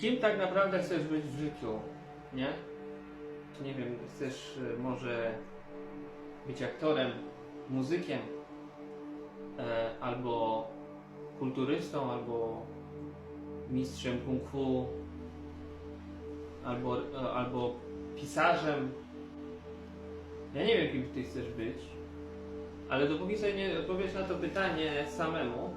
kim tak naprawdę chcesz być w życiu, nie? Nie wiem, chcesz y, może być aktorem, muzykiem, e, albo kulturystą, albo mistrzem kung fu, albo, e, albo pisarzem. Ja nie wiem, kim ty chcesz być, ale dopóki sobie nie odpowiesz na to pytanie samemu,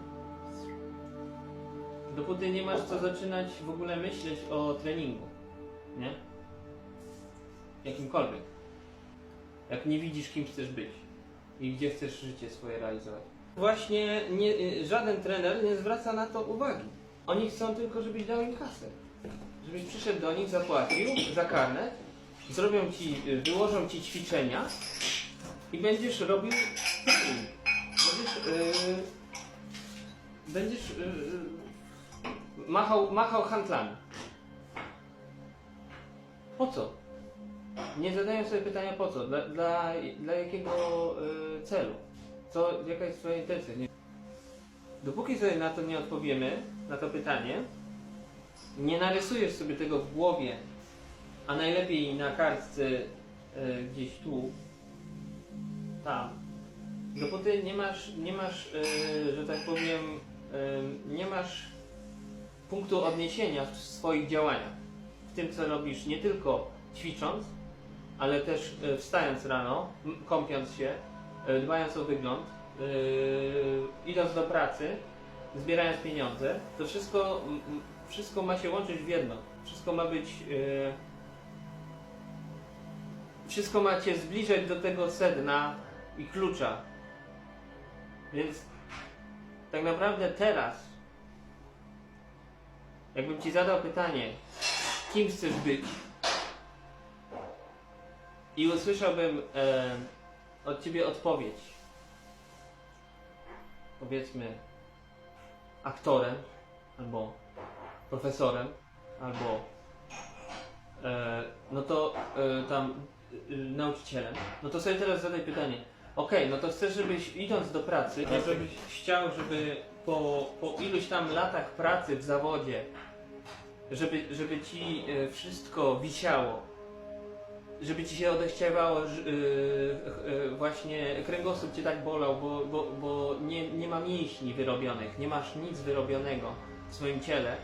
dopóty nie masz co zaczynać w ogóle myśleć o treningu, nie? Jakimkolwiek. Jak nie widzisz, kim chcesz być i gdzie chcesz życie swoje realizować. Właśnie nie, żaden trener nie zwraca na to uwagi. Oni chcą tylko, żebyś dał im kasę. Żebyś przyszedł do nich, zapłacił za karnet, zrobią ci, wyłożą ci ćwiczenia i będziesz robił trening. Machał, machał handlami. Po co? Nie zadają sobie pytania po co, dla, dla, dla jakiego y, celu, co, jaka jest twoja intencja. Nie. Dopóki sobie na to nie odpowiemy, na to pytanie, nie narysujesz sobie tego w głowie, a najlepiej na kartce y, gdzieś tu, tam, dopóty nie masz, nie masz y, że tak powiem, y, nie masz punktu odniesienia w swoich działaniach. W tym, co robisz, nie tylko ćwicząc, ale też e, wstając rano, kąpiąc się, e, dbając o wygląd, e, idąc do pracy, zbierając pieniądze, to wszystko, wszystko ma się łączyć w jedno. Wszystko ma być. Wszystko ma cię zbliżać do tego sedna i klucza. Więc tak naprawdę teraz, jakbym ci zadał pytanie, kim chcesz być, i usłyszałbym e, od ciebie odpowiedź. Powiedzmy aktorem, albo profesorem, albo e, no to e, tam e, nauczycielem. No to sobie teraz zadaj pytanie. Okej, no to chcesz, żebyś idąc do pracy, Tak. żebyś chciał, żeby po, po iluś tam latach pracy w zawodzie, żeby, żeby ci e, wszystko wisiało, żeby ci się odechciewało, ż- yy, yy, właśnie kręgosłup cię tak bolał, bo, bo, bo nie, nie ma mięśni wyrobionych, nie masz nic wyrobionego w swoim ciele,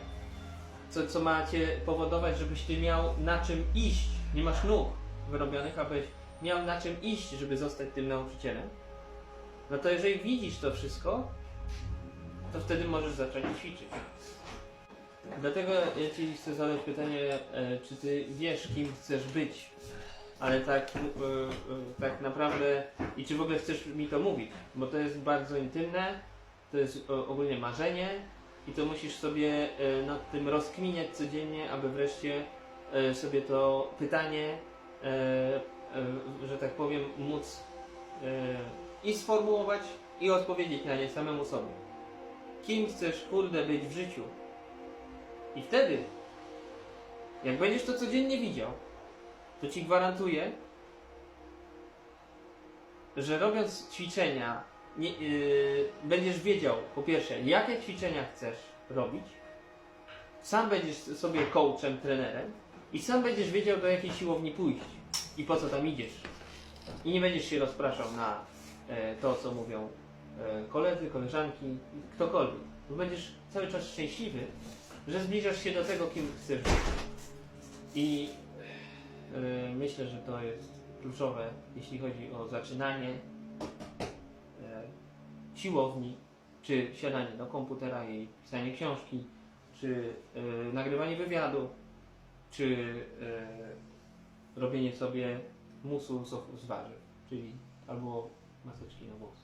co, co ma cię powodować, żebyś ty miał na czym iść. Nie masz nóg wyrobionych, abyś miał na czym iść, żeby zostać tym nauczycielem. No to jeżeli widzisz to wszystko, to wtedy możesz zacząć ćwiczyć. Dlatego ja Ci chcę zadać pytanie, e, czy Ty wiesz, kim chcesz być, ale tak, e, e, tak naprawdę i czy w ogóle chcesz mi to mówić, bo to jest bardzo intymne, to jest ogólnie marzenie i to musisz sobie nad tym rozkminiać codziennie, aby wreszcie sobie to pytanie, że tak powiem, móc e, i sformułować i odpowiedzieć na nie samemu sobie. Kim chcesz, kurde, być w życiu? I wtedy, jak będziesz to codziennie widział, to ci gwarantuję, że robiąc ćwiczenia, nie, yy, będziesz wiedział, po pierwsze, jakie ćwiczenia chcesz robić, sam będziesz sobie coachem, trenerem i sam będziesz wiedział, do jakiej siłowni pójść i po co tam idziesz. I nie będziesz się rozpraszał na e, to, co mówią e, koledzy, koleżanki, ktokolwiek. Bo będziesz cały czas szczęśliwy, że zbliżasz się do tego, kim chcesz być. I e, myślę, że to jest kluczowe, jeśli chodzi o zaczynanie e, siłowni, czy siadanie do komputera i pisanie książki, czy e, nagrywanie wywiadu, czy e, robienie sobie musu z, z warzyw, czyli albo maseczki na włos.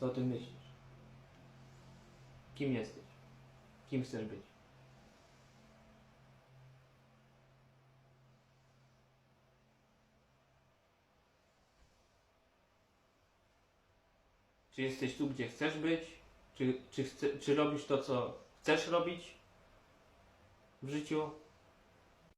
Co o tym myślisz? Kim jesteś? Kim chcesz być? Czy jesteś tu, gdzie chcesz być? Czy, czy, chce, czy robisz to, co chcesz robić w życiu?